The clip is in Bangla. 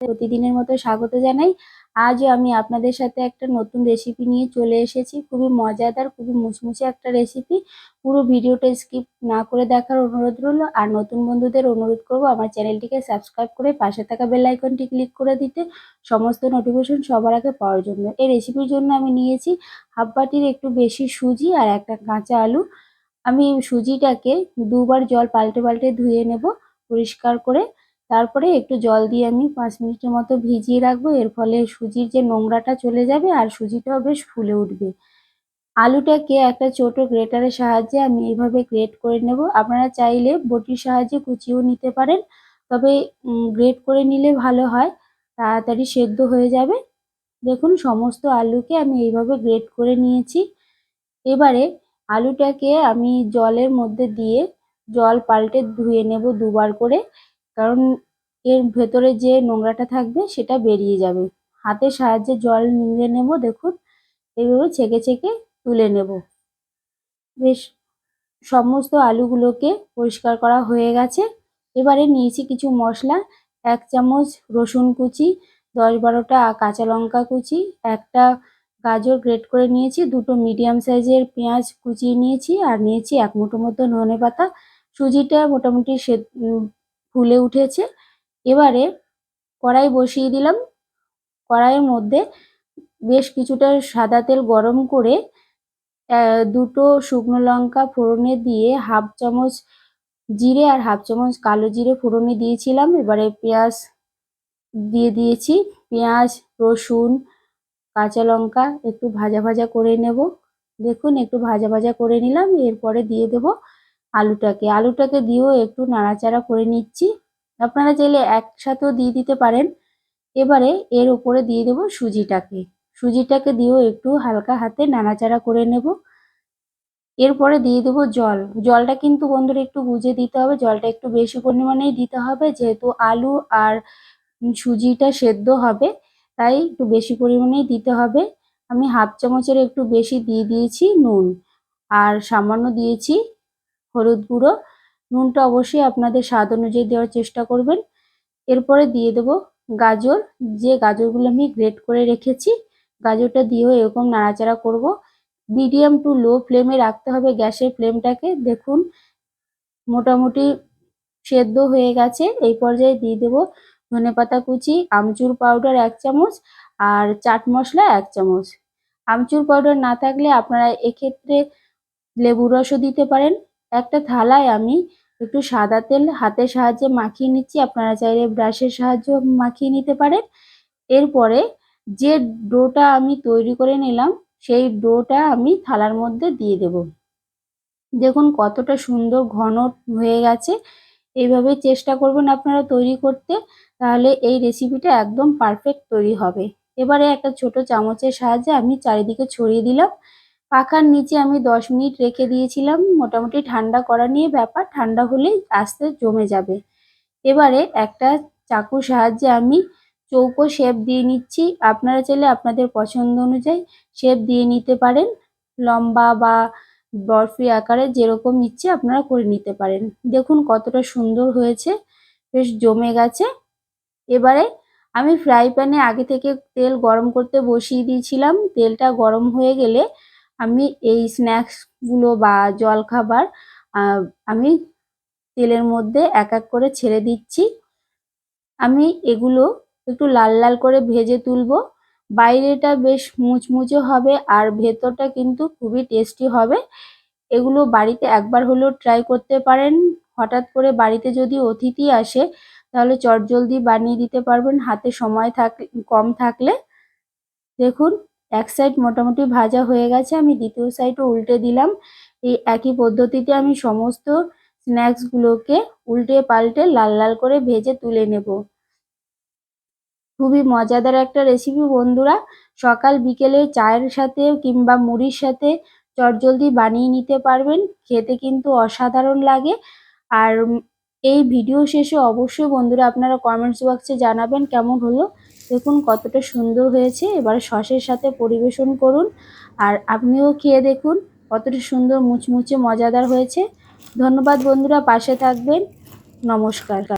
প্রতিদিনের মতো স্বাগত জানাই। আজও আমি আপনাদের সাথে একটা নতুন রেসিপি নিয়ে চলে এসেছি। খুবই মজাদার, খুবই মুচমুচে একটা রেসিপি পুরো ভিডিওটা স্কিপ না করে দেখার অনুরোধ রইল। আর নতুন বন্ধুদের অনুরোধ করব আমার চ্যানেলটিকে সাবস্ক্রাইব করে পাশে থাকা বেল আইকনটি ক্লিক করে দিতে। সমস্ত নোটিফিকেশন সবার আগে পাওয়ার জন্য। এই রেসিপির জন্য আমি নিয়েছি হাফ বাটির একটু বেশি সুজি আর একটা কাঁচা আলু। আমি সুজিটাকে দুবার জল পাল্টে পাল্টে ধুয়ে নেব পরিষ্কার করে। তারপরে একটু জল দিয়ে আমি পাঁচ মিনিটের মতো ভিজিয়ে রাখব। এর ফলে সুজির যে নোংরাটা চলে যাবে আর সুজিটাও বেশ ফুলে উঠবে। আলুটাকে একটা ছোট গ্রেটারের সাহায্যে আমি এইভাবে গ্রেট করে নেব। আপনারা চাইলে বটির সাহায্যে কুচিয়েও নিতে পারেন, তবে গ্রেট করে নিলে ভালো হয়। তাড়াতাড়ি সেদ্ধ হয়ে যাবে। দেখুন, সমস্ত আলুকে আমি এইভাবে গ্রেট করে নিয়েছি। এবারে আলুটাকে আমি জলের মধ্যে দিয়ে জল পাল্টে ধুয়ে নেব দুবার করে। কারণ এর ভেতরে যে নোংরাটা থাকবে সেটা বেরিয়ে যাবে। হাতের সাহায্যে জল নিংড়ে নেব, দেখুন। এইভাবে ছেঁকে ছেঁকে তুলে নেব। বেশ, সমস্ত আলুগুলোকে পরিষ্কার করা হয়ে গেছে। এবারে নিয়েছি কিছু মশলা, এক চামচ রসুন কুচি, দশ বারোটা কাঁচা লঙ্কা কুচি, একটা গাজর গ্রেট করে নিয়েছি, দুটো মিডিয়াম সাইজের পেঁয়াজ কুচিয়ে নিয়েছি, আর নিয়েছি এক মুঠো মতো ধনে পাতা সুজিটা মোটামুটি সে ফুলে উঠেছে। এবারে কড়াই বসিয়ে দিলাম। কড়াইয়ের মধ্যে বেশ কিছুটা সাদা তেল গরম করে দুটো শুকনো লঙ্কা ফোড়নে দিয়ে হাফ চামচ জিরে আর হাফ চামচ কালো জিরে ফোড়নে দিয়েছিলাম। এবারে পেঁয়াজ দিয়ে দিয়েছি। পেঁয়াজ, রসুন, কাঁচা লঙ্কা একটু ভাজা ভাজা করে নেব। দেখুন, একটু ভাজা ভাজা করে নিলাম। এরপরে দিয়ে দেব আলুটাকে। আলুটাকে দিয়েও একটু নাড়াচাড়া করে নিচ্ছি। আপনারা চাইলে একসাথেও দিয়ে দিতে পারেন। এবারে এর উপরে দিয়ে দেব সুজিটাকে। সুজিটাকে দিয়েও একটু হালকা হাতে নাড়াচাড়া করে নেব। এরপরে দিয়ে দেবো জল। জলটা কিন্তু বন্ধুরা একটু বুঝে দিতে হবে, জলটা একটু বেশি পরিমাণেই দিতে হবে। যেহেতু আলু আর সুজিটা সেদ্ধ হবে, তাই একটু বেশি পরিমাণেই দিতে হবে। আমি হাফ চামচের একটু বেশি দিয়ে দিয়েছি নুন। আর সামান্য দিয়েছি হলুদ গুঁড়ো, নুনটা অবশ্যই আপনাদের স্বাদ অনুযায়ী দেওয়ার চেষ্টা করবেন। এরপরে দিয়ে দেব গাজর। যে গাজরগুলো আমি গ্রেট করে রেখেছি, গাজরটা দিয়েও এরকম নাড়াচাড়া করব। মিডিয়াম টু লো ফ্লেমে রাখতে হবে গ্যাসের ফ্লেমটাকে। দেখুন, মোটামুটি সেদ্ধ হয়ে গেছে। এই পর্যায়ে দিয়ে দেব ধনে পাতা কুচি, আমচুর পাউডার এক চামচ আর চাট মশলা এক চামচ। আমচুর পাউডার না থাকলে আপনারা এক্ষেত্রে লেবু রসও দিতে পারেন। একটা থালায় আমি একটু সাদা তেল হাতের সাহায্যে মাখিয়ে নিচ্ছি। আপনারা চাইলে ব্রাশের সাহায্যে মাখিয়ে নিতে পারেন। এরপরে যে ডোটা আমি তৈরি করে নিলাম, সেই ডোটা আমি থালার মধ্যে দিয়ে দেব। দেখুন কতটা সুন্দর ঘন হয়ে গেছে। এইভাবে চেষ্টা করবেন আপনারা তৈরি করতে, তাহলে এই রেসিপিটা একদম পারফেক্ট তৈরি হবে। এবারে একটা ছোট চামচের সাহায্যে আমি চারিদিকে ছড়িয়ে দিলাম। পাখার নিচে আমি দশ মিনিট রেখে দিয়েছিলাম। মোটামুটি ঠান্ডা করা নিয়ে ব্যাপার, ঠান্ডা হলেই আস্তে জমে যাবে। এবারে একটা চাকুর সাহায্যে আমি চৌকো শেপ দিয়ে নিচ্ছি। আপনারা চাইলে আপনাদের পছন্দ অনুযায়ী শেপ দিয়ে নিতে পারেন। লম্বা বা বরফি আকারে যেরকম ইচ্ছে আপনারা করে নিতে পারেন। দেখুন কতটা সুন্দর হয়েছে, বেশ জমে গেছে। এবারে আমি ফ্রাই প্যানে আগে থেকে তেল গরম করতে বসিয়ে দিয়েছিলাম। তেলটা গরম হয়ে গেলে আমি এই স্ন্যাক্সগুলো বা জলখাবার আমি তেলের মধ্যে এক এক করে ছেড়ে দিচ্ছি। আমি এগুলো একটু লাল লাল করে ভেজে তুলব। বাইরেটা বেশ মুচমুচে হবে আর ভেতরটা কিন্তু খুবই টেস্টি হবে। এগুলো বাড়িতে একবার হলেও ট্রাই করতে পারেন। হঠাৎ করে বাড়িতে যদি অতিথি আসে, তাহলে চটজলদি বানিয়ে দিতে পারবেন। হাতে সময় থাক, কম থাকলে। দেখুন এক সাইড মোটামুটি ভাজা হয়ে গেছে, আমি দ্বিতীয় সাইডও উল্টে দিলাম। এই একই পদ্ধতিতে আমি সমস্ত স্ন্যাক্সগুলোকে উল্টে পাল্টে লাল লাল করে ভেজে তুলে নেব। খুবই মজাদার একটা রেসিপি বন্ধুরা। সকাল বিকেলে চায়ের সাথে কিংবা মুড়ির সাথে চটজলদি বানিয়ে নিতে পারবেন, খেতে কিন্তু অসাধারণ লাগে। আর এই ভিডিও শেষে অবশ্যই বন্ধুরা আপনারা কমেন্টস বক্সে জানাবেন কেমন হলো। দেখুন কতটা সুন্দর হয়েছে। এবার সসের সাথে পরিবেশন করুন। আর আপনিও খেয়ে দেখুন কতটা সুন্দর মুচমুচে মজাদার হয়েছে। ধন্যবাদ বন্ধুরা, পাশে থাকবেন। নমস্কার।